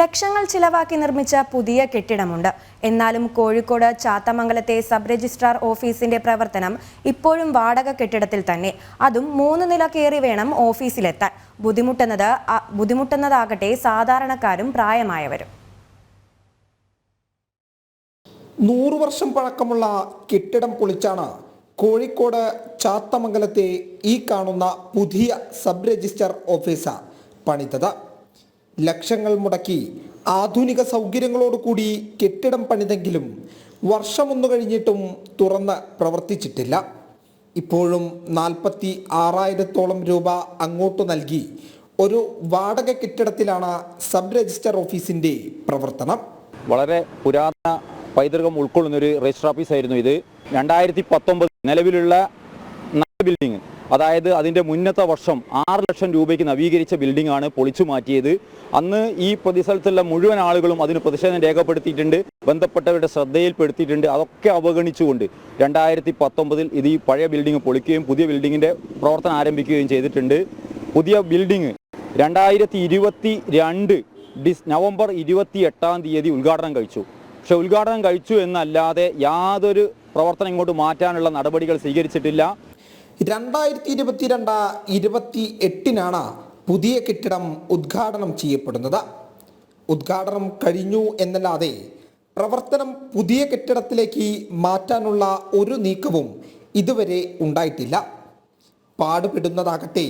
ലക്ഷങ്ങൾ ചിലവാക്കി നിർമ്മിച്ച പുതിയ കെട്ടിടമുണ്ട്. എന്നാലും കോഴിക്കോട് ചാത്തമംഗലത്തെ സബ് രജിസ്ട്രാർ ഓഫീസിന്റെ പ്രവർത്തനം ഇപ്പോഴും വാടക കെട്ടിടത്തിൽ തന്നെ. അതും മൂന്ന് നില കയറി വേണം ഓഫീസിലെത്താൻ. ബുദ്ധിമുട്ടുന്നത് ബുദ്ധിമുട്ടുന്നതാകട്ടെ സാധാരണക്കാരും പ്രായമായവരും. നൂറു വർഷം പഴക്കമുള്ള കെട്ടിടം പൊളിച്ചാണ് കോഴിക്കോട് ചാത്തമംഗലത്തെ ഈ കാണുന്ന പുതിയ സബ് രജിസ്റ്റർ ഓഫീസ് പണിതത്. ലക്ഷങ്ങൾ മുടക്കി ആധുനിക സൗകര്യങ്ങളോടുകൂടി കെട്ടിടം പണിതെങ്കിലും വർഷമൊന്നു കഴിഞ്ഞിട്ടും തുറന്ന് പ്രവർത്തിച്ചിട്ടില്ല. ഇപ്പോഴും നാൽപ്പത്തി ആറായിരത്തോളം രൂപ അങ്ങോട്ട് നൽകി ഒരു വാടക കെട്ടിടത്തിലാണ് സബ് രജിസ്റ്റർ ഓഫീസിന്റെ പ്രവർത്തനം. വളരെ പുരാതന പൈതൃകം ഉൾക്കൊള്ളുന്ന ഒരു രജിസ്റ്റർ ഓഫീസായിരുന്നു ഇത്. രണ്ടായിരത്തി പത്തൊമ്പത് നിലവിലുള്ള ബിൽഡിംഗ് അതായത് അതിന്റെ മുന്നത്തെ വർഷം ആറ് ലക്ഷം രൂപയ്ക്ക് നവീകരിച്ച ബിൽഡിംഗ് ആണ് പൊളിച്ചു മാറ്റിയത്. അന്ന് ഈ പ്രതിസ്ഥലത്തുള്ള മുഴുവൻ ആളുകളും അതിന് പ്രതിഷേധം രേഖപ്പെടുത്തിയിട്ടുണ്ട് ബന്ധപ്പെട്ടവരുടെ ശ്രദ്ധയിൽപ്പെടുത്തിയിട്ടുണ്ട്. അതൊക്കെ അവഗണിച്ചുകൊണ്ട് രണ്ടായിരത്തി പത്തൊമ്പതിൽ ഇത് ഈ പഴയ ബിൽഡിംഗ് പൊളിക്കുകയും പുതിയ ബിൽഡിങ്ങിന്റെ പ്രവർത്തനം ആരംഭിക്കുകയും ചെയ്തിട്ടുണ്ട്. പുതിയ ബിൽഡിംഗ് രണ്ടായിരത്തി ഇരുപത്തി രണ്ട് ഡിസ് നവംബർ ഇരുപത്തി എട്ടാം തീയതി ഉദ്ഘാടനം കഴിച്ചു. പക്ഷെ ഉദ്ഘാടനം കഴിച്ചു എന്നല്ലാതെ യാതൊരു പ്രവർത്തനം ഇങ്ങോട്ട് മാറ്റാനുള്ള നടപടികൾ സ്വീകരിച്ചിട്ടില്ല. രണ്ടായിരത്തി ഇരുപത്തിരണ്ട് ഇരുപത്തി എട്ടിനാണ് പുതിയ കെട്ടിടം ഉദ്ഘാടനം ചെയ്യപ്പെടുന്നത്. ഉദ്ഘാടനം കഴിഞ്ഞു എന്നല്ലാതെ പ്രവർത്തനം പുതിയ കെട്ടിടത്തിലേക്ക് മാറ്റാനുള്ള ഒരു നീക്കവും ഇതുവരെ ഉണ്ടായിട്ടില്ല. പാടുപെടുന്നതാകട്ടെ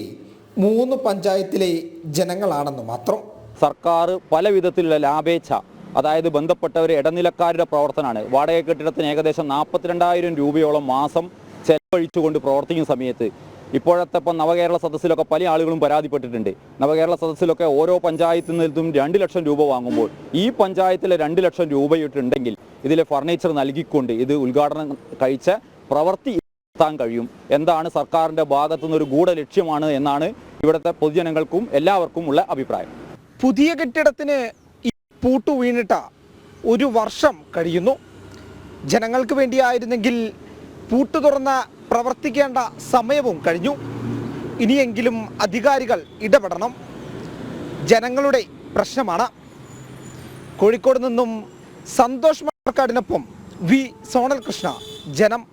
മൂന്ന് പഞ്ചായത്തിലെ ജനങ്ങളാണെന്ന് മാത്രം. സർക്കാർ പല വിധത്തിലുള്ള ലാഭേച്ഛ അതായത് ബന്ധപ്പെട്ടവർ ഇടനിലക്കാരുടെ പ്രവർത്തനമാണ്. വാടക കെട്ടിടത്തിന് ഏകദേശം നാൽപ്പത്തിരണ്ടായിരം രൂപയോളം മാസം ചെലവഴിച്ചുകൊണ്ട് പ്രവർത്തിക്കുന്ന സമയത്ത് ഇപ്പോഴത്തെ ഇപ്പം നവകേരള സദസ്സിലൊക്കെ പല ആളുകളും പരാതിപ്പെട്ടിട്ടുണ്ട്. നവകേരള സദസ്സിലൊക്കെ ഓരോ പഞ്ചായത്തിൽ നിന്നും രണ്ട് ലക്ഷം രൂപ വാങ്ങുമ്പോൾ ഈ പഞ്ചായത്തിലെ രണ്ട് ലക്ഷം രൂപയിട്ടുണ്ടെങ്കിൽ ഇതിലെ ഫർണിച്ചർ നൽകിക്കൊണ്ട് ഇത് ഉദ്ഘാടനം കഴിച്ച പ്രവൃത്തി എത്താൻ കഴിയും. എന്താണ് സർക്കാരിന്റെ ഭാഗത്തുനിന്ന് ഒരു ഗൂഢ ലക്ഷ്യമാണ് എന്നാണ് ഇവിടുത്തെ പൊതുജനങ്ങൾക്കും എല്ലാവർക്കും ഉള്ള അഭിപ്രായം. പുതിയ കെട്ടിടത്തിന് പൂട്ടു വീണിട്ട ഒരു വർഷം കഴിയുന്നു. ജനങ്ങൾക്ക് വേണ്ടിയായിരുന്നെങ്കിൽ പൂട്ടു തുറന്ന് പ്രവർത്തിക്കേണ്ട സമയവും കഴിഞ്ഞു. ഇനിയെങ്കിലും അധികാരികൾ ഇടപെടണം. ജനങ്ങളുടെ പ്രശ്നമാണ്. കോഴിക്കോട് നിന്നും സന്തോഷ് മണക്കാടിനൊപ്പം വി സോണൽ കൃഷ്ണ ജനം